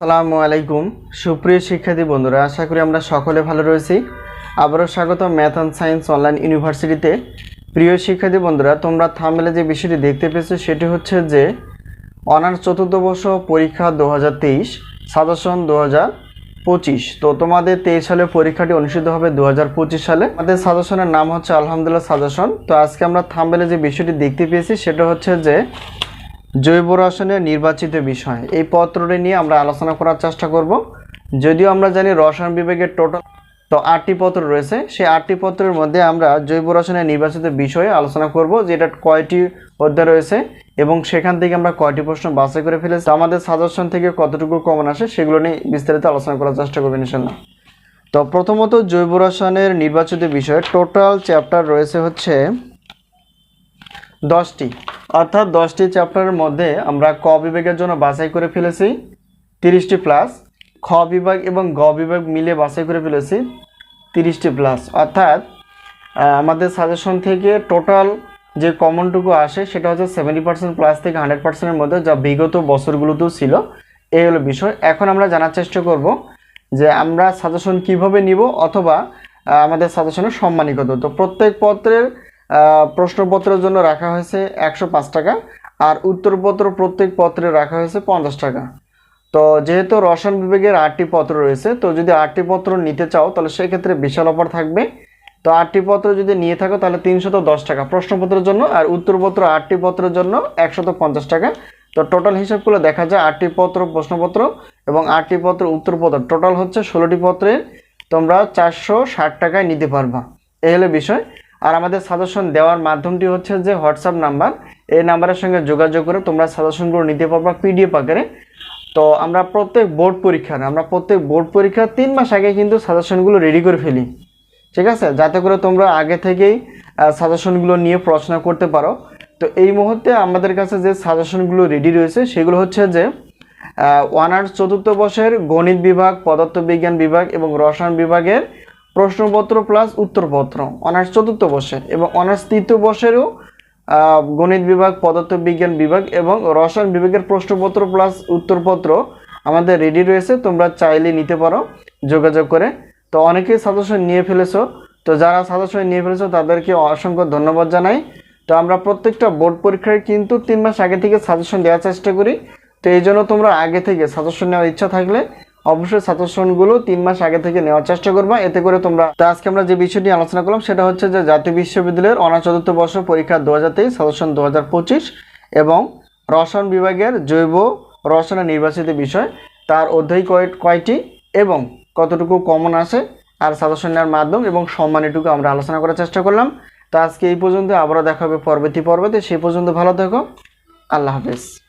আসসালামু আলাইকুম। সুপ্রিয় শিক্ষার্থী বন্ধুরা, আশা করি আমরা সকলে ভালো রয়েছি। আবারও স্বাগত ম্যাথ অ্যান্ড সায়েন্স অনলাইন ইউনিভার্সিটিতে। প্রিয় শিক্ষার্থী বন্ধুরা, তোমরা থামলে যে বিষয়টি দেখতে পেয়েছ, সেটি হচ্ছে যে অনার্স চতুর্থ বর্ষ পরীক্ষা দু হাজার তেইশ, সাজেশন দু হাজার পঁচিশ। তো তোমাদের তেইশ সালে পরীক্ষাটি অনুষ্ঠিত হবে দু হাজার পঁচিশ সালে। আমাদের সাজেশনের নাম হচ্ছে আলহামদুলিল্লাহ সাজেশন। তো আজকে আমরা থামবেলে যে বিষয়টি দেখতে পেয়েছি, সেটা হচ্ছে যে জৈব রসায়নের নির্বাচিত বিষয়। এই পত্রটি নিয়ে আমরা আলোচনা করার চেষ্টা করব। যদিও আমরা জানি রসায়ন বিভাগের টোটাল তো আটটি পত্র রয়েছে। সেই আটটি পত্রের মধ্যে আমরা জৈব রসায়নের নির্বাচিত বিষয়ে আলোচনা করব যে এটা কয়টি অধ্যায় রয়েছে এবং সেখান থেকে আমরা কয়টি প্রশ্ন বাছাই করে ফেলেছি। আমাদের সাজেশন থেকে কতটুকু কমন আসে সেগুলো নিয়ে বিস্তারিত আলোচনা করার চেষ্টা করবেন ইনশাল্লাহ তো প্রথমত জৈব রসায়নের নির্বাচিত বিষয়ে টোটাল চ্যাপ্টার রয়েছে হচ্ছে দশটি। অর্থাৎ দশটি চ্যাপ্টারের মধ্যে আমরা ক বিভাগের জন্য বাছাই করে ফেলেছি, তিরিশটি প্লাস খ বিভাগ এবং গ বিভাগ মিলে বাছাই করে ফেলেছি, তিরিশটি প্লাস অর্থাৎ আমাদের সাজেশন থেকে টোটাল যে কমনটুকু আসে সেটা হচ্ছে সেভেন্টি পার্সেন্ট প্লাস থেকে হান্ড্রেড পার্সেন্টের মধ্যে যা বিগত বছরগুলোতেও ছিল, এই হলো বিষয়। এখন আমরা জানার চেষ্টা করব যে আমরা সাজেশন কীভাবে নিব অথবা আমাদের সাজেশনের সম্মানী কত তো প্রত্যেক পত্রের প্রশ্নপত্রের জন্য রাখা হয়েছে একশো পাঁচ টাকা আর উত্তরপত্র প্রত্যেক পত্রে রাখা হয়েছে পঞ্চাশ টাকা। তো যেহেতু রসায়ন বিভাগের আটটি পত্র রয়েছে, তো যদি আটটি পত্র নিতে চাও, তাহলে সেক্ষেত্রে বিশাল অফার থাকবে। তো আটটি পত্র যদি নিয়ে থাকো, তাহলে তিনশত দশ টাকা প্রশ্নপত্রের জন্য আর উত্তরপত্র আটটি পত্রের জন্য একশত পঞ্চাশ টাকা। তো টোটাল হিসাব দেখা যায়, আটটি পত্র প্রশ্নপত্র এবং আটটি পত্র উত্তরপত্র। টোটাল হচ্ছে ষোলোটি পত্রে তোমরা চারশো ষাট টাকায় নিতে পারবা। এই হলো বিষয়। আর আমাদের সাজেশন দেওয়ার মাধ্যমটি হচ্ছে যে হোয়াটসঅ্যাপ নাম্বার এই নাম্বারের সঙ্গে যোগাযোগ করে তোমরা সাজেশনগুলো নিতে পারবা পিডিএফ আকারে। তো আমরা প্রত্যেক বোর্ড পরীক্ষার আমরা প্রত্যেক বোর্ড পরীক্ষার তিন মাস আগে কিন্তু সাজেশনগুলো রেডি করে ফেলি। ঠিক আছে? যাতে করে তোমরা আগে থেকেই সাজেশনগুলো নিয়ে পড়াশোনা করতে পারো। তো এই মুহূর্তে আমাদের কাছে যে সাজেশনগুলো রেডি রয়েছে, সেগুলো হচ্ছে যে অনার্স চতুর্থ বর্ষের গণিত বিভাগ, পদার্থবিজ্ঞান বিভাগ এবং রসায়ন বিভাগের প্রশ্নপত্র প্লাস উত্তরপত্র। অনার্স চতুর্থ বর্ষের এবং অনার্স তৃতীয় বর্ষেরও গণিত বিভাগ, পদার্থবিজ্ঞান বিভাগ এবং রসায়ন বিভাগের প্রশ্নপত্র প্লাস উত্তরপত্র আমাদের রেডি রয়েছে, তোমরা চাইলে নিতে পারো, যোগাযোগ করে। তো অনেকেই সাজেশন নিয়ে ফেলেছো। তো যারা সাজেশন নিয়ে ফেলেছো, তাদেরকে অসংখ্য ধন্যবাদ জানাই। তো আমরা প্রত্যেকটা বোর্ড পরীক্ষায় কিন্তু তিন মাস আগে থেকে সাজেশন দেওয়ার চেষ্টা করি। তো এই জন্য তোমরা আগে থেকে সাজেশন নেওয়ার ইচ্ছা থাকলে অবশ্যই সাজেশনগুলো তিন মাস আগে থেকে নেওয়ার চেষ্টা করবা। এতে করে তোমরা তো আজকে আমরা যে বিষয়টি আলোচনা করলাম, সেটা হচ্ছে যে জাতীয় বিশ্ববিদ্যালয়ের অনার্স চতুর্থ বর্ষ পরীক্ষা দু হাজার তেইশ সাজেশন দু হাজার পঁচিশ এবং রসায়ন বিভাগের জৈব রসায়নের নির্বাচিত বিষয়। তার অধ্যায় কয় কয়টি এবং কতটুকু কমন আসে আর সাজেশন নেওয়ার মাধ্যম এবং সম্মানীটুকু আমরা আলোচনা করার চেষ্টা করলাম। তো আজকে এই পর্যন্ত, আবারও দেখা হবে পরবর্তী পর্বতে। সেই পর্যন্ত ভালো থেকো। আল্লাহ হাফেজ।